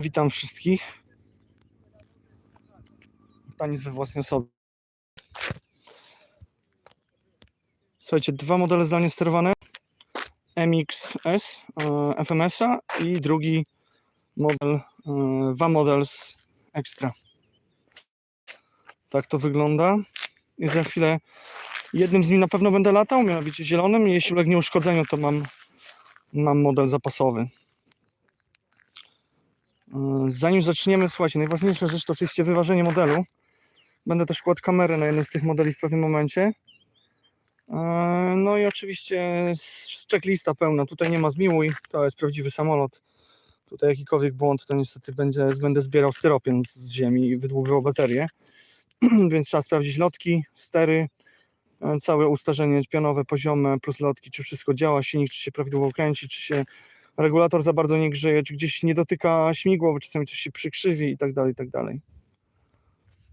Witam wszystkich. Pani we własnej osobie. Słuchajcie, dwa modele zdalnie sterowane. MXS e, FMS-a i drugi model e, VA Models Extra. Tak to wygląda. I za chwilę jednym z nich na pewno będę latał, mianowicie zielonym. Jeśli ulegnie uszkodzeniu, to mam, mam model zapasowy. Yy, Zanim zaczniemy, słuchajcie, najważniejsza rzecz to oczywiście wyważenie modelu. Będę też kładł kamerę na jednym z tych modeli w pewnym momencie. Yy, No i oczywiście checklista pełna. Tutaj nie ma zmiłuj, to jest prawdziwy samolot. Tutaj jakikolwiek błąd, to niestety będzie, będę zbierał styropian z- ziemi i wydłubywał baterię. Więc trzeba sprawdzić lotki, stery, yy, całe ustarzenie pionowe, poziome, plus lotki, czy wszystko działa, silnik, czy się prawidłowo kręci, czy się regulator za bardzo nie grzeje, czy gdzieś nie dotyka śmigło, bo czasami coś się przykrzywi i tak dalej, i tak dalej.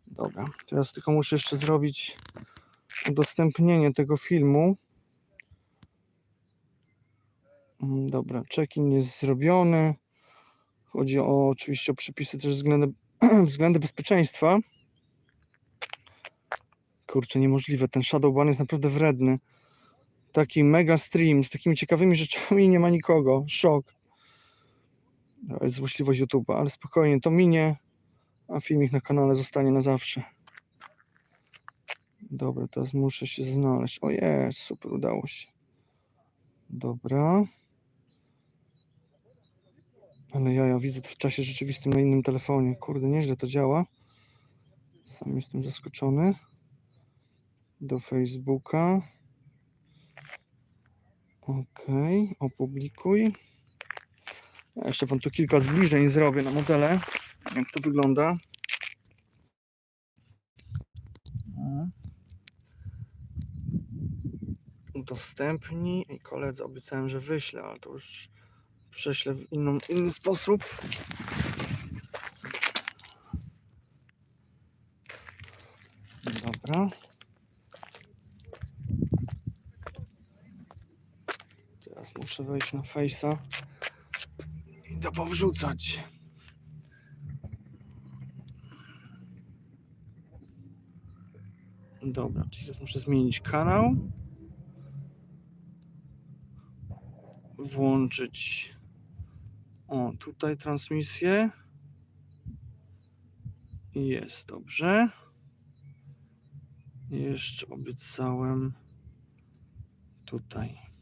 Dobra, teraz tylko muszę jeszcze zrobić udostępnienie tego filmu. Mm, Dobra, check-in jest zrobiony. Chodzi o oczywiście o przepisy też względy, względy bezpieczeństwa. Kurczę, niemożliwe. Ten Shadowban jest naprawdę wredny. Taki mega stream z takimi ciekawymi rzeczami i nie ma nikogo. Szok. To jest złośliwość YouTube'a, ale spokojnie, to minie, a filmik na kanale zostanie na zawsze. Dobra, teraz muszę się znaleźć. O jest, super, udało się. Dobra. Ale ja, ja widzę to w czasie rzeczywistym na innym telefonie. Kurde, nieźle to działa. Sam jestem zaskoczony. Do Facebooka. Okej, opublikuj. Ja jeszcze wam tu kilka zbliżeń zrobię na modele, jak to wygląda. Udostępnij i koledze obiecałem, że wyślę, ale to już prześlę w inną, inny sposób. Dobra. Teraz muszę wejść na Face'a i to powrzucać. Dobra, czyli teraz muszę zmienić kanał. Włączyć o tutaj transmisję. Jest dobrze. Jeszcze obiecałem tutaj.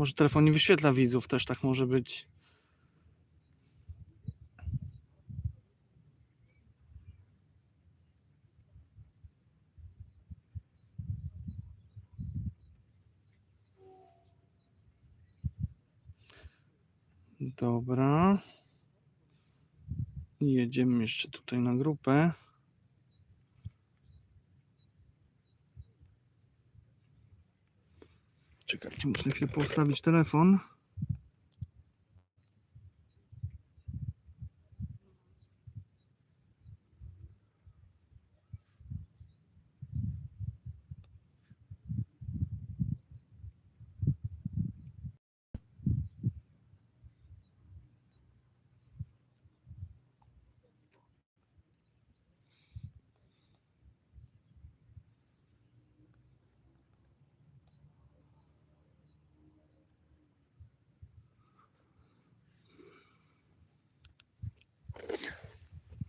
Może telefon nie wyświetla widzów, też tak może być. Dobra. Jedziemy jeszcze tutaj na grupę. Czekajcie, muszę chwilę poustawić telefon.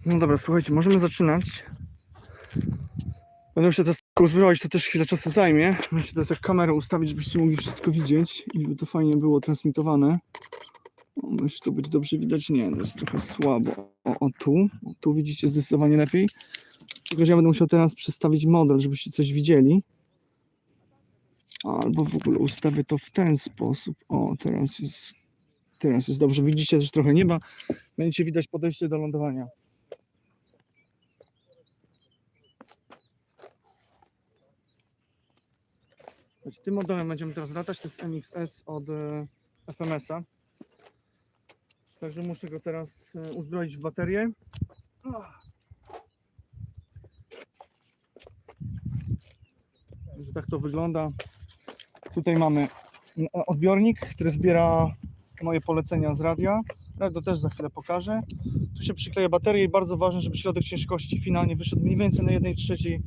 No dobra, słuchajcie, możemy zaczynać. Będę teraz tylko uzbroić, to też chwilę czasu zajmie. Muszę teraz kamerę ustawić, żebyście mogli wszystko widzieć i żeby to fajnie było transmitowane. Musi to być dobrze widać? Nie, to jest trochę słabo. O, o tu, o, tu widzicie zdecydowanie lepiej. Tylko, że ja będę musiał teraz przestawić model, żebyście coś widzieli. Albo w ogóle ustawię to w ten sposób. O, teraz jest, teraz jest dobrze. Widzicie też trochę nieba. Będziecie widać podejście do lądowania. Tym modelem będziemy teraz latać, to jest MXS od, e, FMS-a. Także muszę go teraz e, uzbroić w baterię. Tak to wygląda. Tutaj mamy n- odbiornik, który zbiera moje polecenia z radia. Radio też za chwilę pokażę. Tu się przykleja baterię i bardzo ważne, żeby środek ciężkości finalnie wyszedł mniej więcej na 1 trzeciej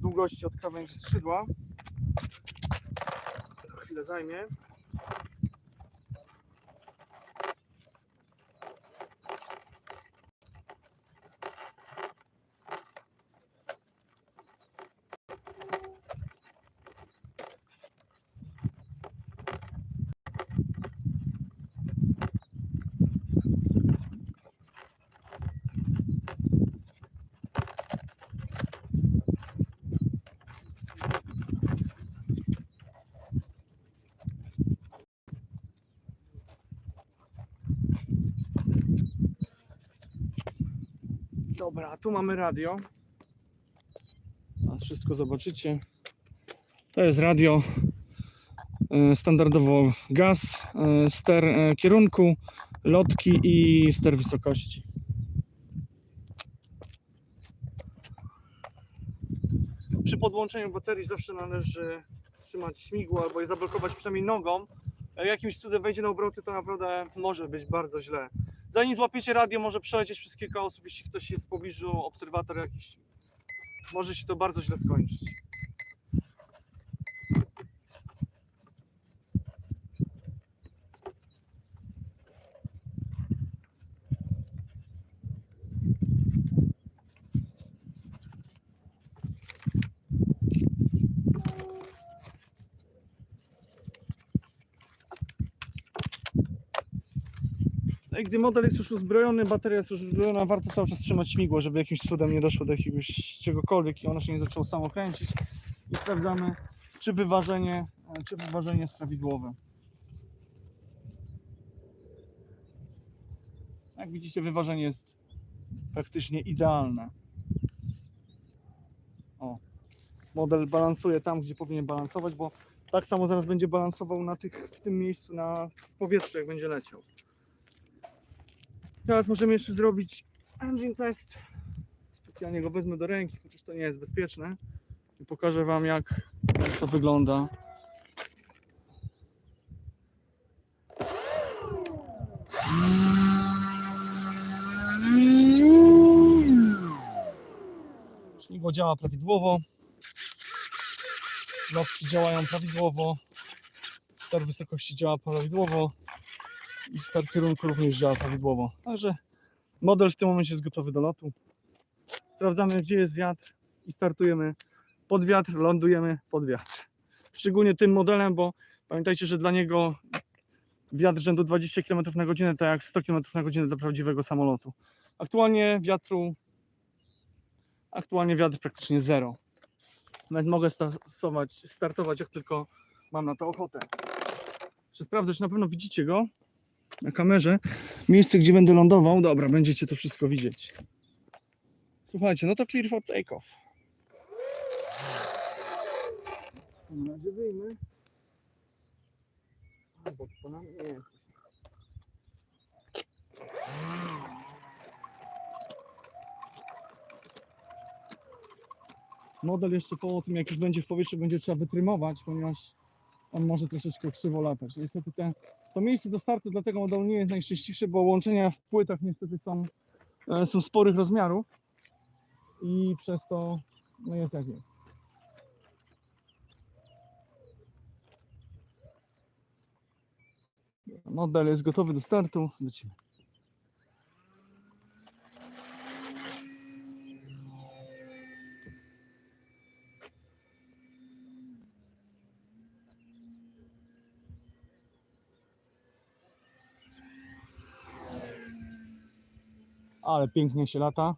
długości od krawędzi skrzydła. Chwilę zajmie. Dobra, tu mamy radio. Teraz wszystko zobaczycie. To jest radio. e, Standardowo gaz, e, ster e, kierunku, lotki i ster wysokości. Przy podłączeniu baterii zawsze należy trzymać śmigło albo je zablokować przynajmniej nogą. Jak jakimś cudem wejdzie na obroty, to naprawdę może być bardzo źle. Zanim złapiecie radio, może przelecieć przez kilka osób, jeśli ktoś jest w pobliżu, obserwator jakiś. Może się to bardzo źle skończyć. Gdy model jest już uzbrojony, bateria jest już uzbrojona, warto cały czas trzymać śmigło, żeby jakimś cudem nie doszło do jakiegoś czegokolwiek i ono się nie zaczęło samo kręcić. I sprawdzamy, czy wyważenie, e, czy wyważenie jest prawidłowe. Jak widzicie, wyważenie jest praktycznie idealne. O, model balansuje tam, gdzie powinien balansować, bo tak samo zaraz będzie balansował na tych, w tym miejscu na powietrzu, jak będzie leciał. Teraz możemy jeszcze zrobić engine test. Specjalnie go wezmę do ręki, chociaż to nie jest bezpieczne. I pokażę Wam, jak, to wygląda. Śmigło działa prawidłowo. Lotki działają prawidłowo. Ster wysokości działa prawidłowo i ster kierunku również działa prawidłowo. Także model w tym momencie jest gotowy do lotu. Sprawdzamy, gdzie jest wiatr i startujemy pod wiatr, lądujemy pod wiatr. Szczególnie tym modelem, bo pamiętajcie, że dla niego wiatr rzędu 20 km na godzinę, tak jak 100 km na godzinę dla prawdziwego samolotu. Aktualnie wiatru, aktualnie wiatr praktycznie zero. Nawet mogę stosować, startować, jak tylko mam na to ochotę. Jeszcze sprawdzę, czy na pewno widzicie go na kamerze. Miejsce, gdzie będę lądował. Dobra, będziecie to wszystko widzieć. Słuchajcie, no to clear for takeoff. Na razie wyjmę. Albo nie. Model jeszcze po tym, jak już będzie w powietrzu, będzie trzeba wytrymować, ponieważ on może troszeczkę krzywo latać. Niestety te to miejsce do startu dla tego modelu nie jest najszczęśliwsze, bo łączenia w płytach niestety są, e, są sporych rozmiarów i przez to no jest jak jest. Model jest gotowy do startu. Lecimy. Ale pięknie się lata.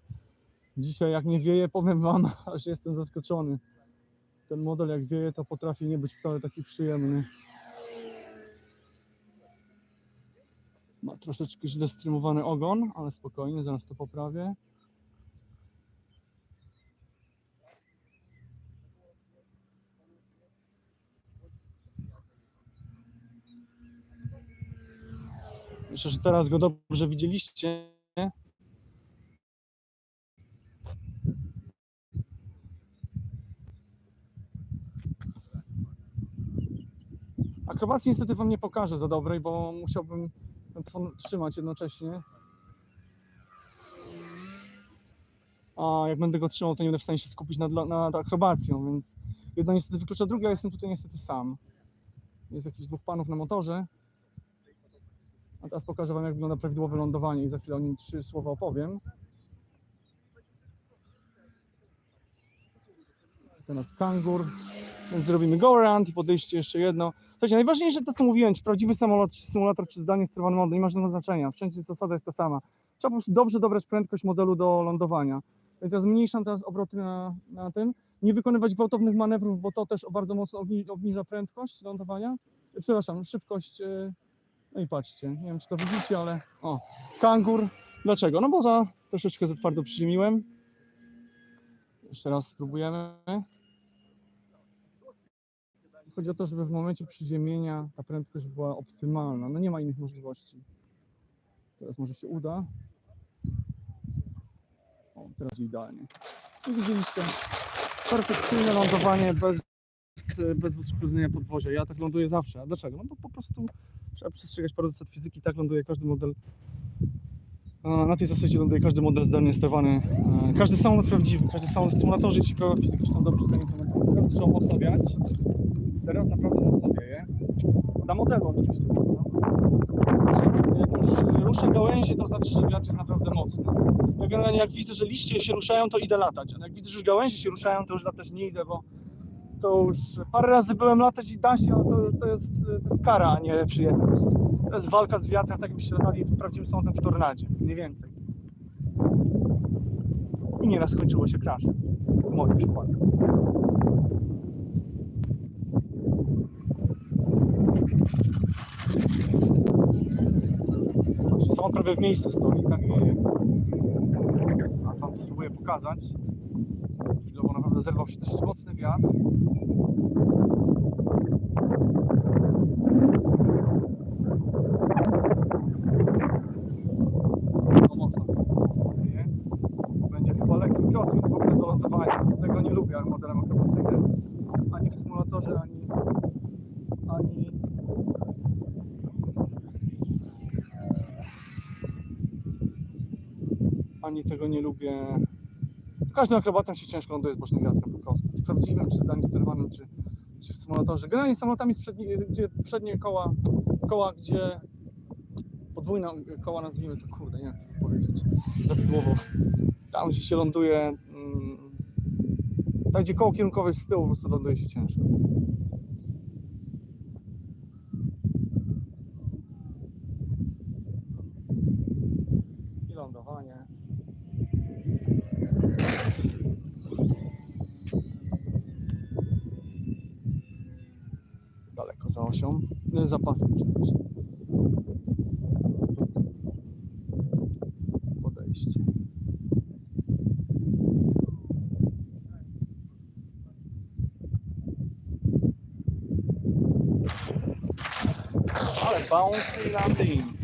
Dzisiaj jak nie wieje, powiem wam, aż jestem zaskoczony. Ten model jak wieje, to potrafi nie być wcale taki przyjemny. Ma troszeczkę źle streamowany ogon, ale spokojnie, zaraz to poprawię. Myślę, że teraz go dobrze widzieliście. Akrobacji niestety wam nie pokażę za dobrej, bo musiałbym telefon trzymać jednocześnie. A jak będę go trzymał, to nie będę w stanie się skupić nad, nad akrobacją, więc jedno niestety wyklucza drugie, a jestem tutaj niestety sam. Jest jakichś dwóch panów na motorze. A teraz pokażę wam jak wygląda prawidłowe lądowanie i za chwilę o nim trzy słowa opowiem. Ten kangur. Więc zrobimy go around i podejście jeszcze jedno. Słuchajcie, najważniejsze to co mówiłem, czy prawdziwy samolot, czy symulator, czy zdalnie sterowany model, nie ma żadnego znaczenia. Wszędzie zasada jest ta sama. Trzeba po prostu dobrze dobrać prędkość modelu do lądowania. Więc ja zmniejszam teraz obroty na, na tym. Nie wykonywać gwałtownych manewrów, bo to też bardzo mocno obni- obniża prędkość lądowania. Przepraszam, szybkość. yy, No i patrzcie, nie wiem czy to widzicie, ale o, kangur. Dlaczego? No bo za troszeczkę za twardo przyziemiłem. Jeszcze raz spróbujemy. Chodzi o to, żeby w momencie przyziemienia ta prędkość była optymalna. No nie ma innych możliwości. Teraz może się uda. O, teraz idealnie. I widzieliście perfekcyjne lądowanie bez, bez uszkodzenia podwozia. Ja tak ląduję zawsze. A dlaczego? No bo po prostu trzeba przestrzegać paru zasad fizyki. Tak ląduje każdy model. Na tej zasadzie ląduje każdy model zdalnie sterowany. E, Każdy samolot prawdziwy, każdy samolot symulatorze i ci koła fizyczne są dobrze zaimplementowane. Teraz trzeba mocno wiać. Teraz naprawdę mocno wieje. Na modelu oczywiście. No. Jak już ruszę gałęzie, to znaczy, że wiatr jest naprawdę mocny. Ja generalnie jak widzę, że liście się ruszają, to idę latać. A jak widzę, że gałęzie się ruszają, to już latać nie idę, bo to już parę razy byłem latać i da się, ale to, to, jest, to jest kara, a nie przyjemność. To jest walka z wiatrem, tak jakbyście latali prawdziwym samolotem w tornadzie, mniej więcej. I nieraz skończyło się crashem, w moim przypadku. Prawie w miejscu stoi, tak wieje. A wam spróbuję pokazać. Chwilowo naprawdę zerwał się dość mocny wiatr. Tego nie lubię. Ani w symulatorze, ani nie lubię. Każdym akrobatą się ciężko ląduje z bocznym wiatrem po prostu. Czy prawdziwym, czy zdalnie sterowanym, czy, czy w symulatorze. Generalnie samolotami z przedni, gdzie przednie koła, koła, gdzie podwójne koła nazwijmy to, kurde, nie wiem powiedzieć, prawidłowo. Tam gdzie się ląduje, mm, tam gdzie koło kierunkowe jest z tyłu, po prostu ląduje się ciężko. I lądowanie. Daleko za osią. Nie, za pasem, przepraszam. Podejście. Ale bouncy landing.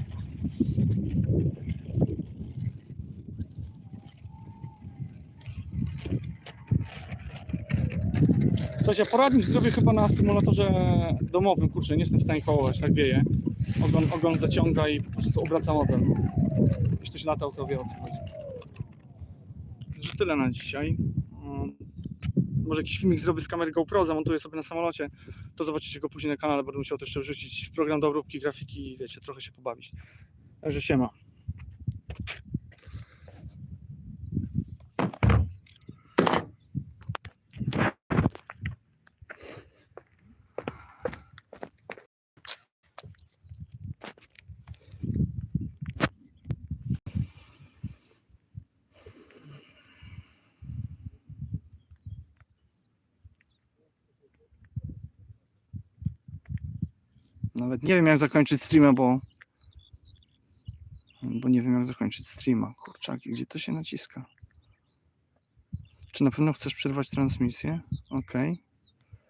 Słuchajcie, poradnik zrobię chyba na symulatorze domowym, kurczę, nie jestem w stanie kołować, tak wieje. Ogon, ogon zaciąga i po prostu obraca model. Jeśli ktoś latał, to wie o co chodzi. Także tyle na dzisiaj. Mm, Może jakiś filmik zrobię z kamery GoPro, zamontuję sobie na samolocie, to zobaczycie go później na kanale, będę musiał to jeszcze wrzucić w program do obróbki grafiki i wiecie, trochę się pobawić. Także siema. Nawet nie wiem jak zakończyć streama, bo bo nie wiem jak zakończyć streama. Kurczaki, gdzie to się naciska? Czy na pewno chcesz przerwać transmisję? Okej.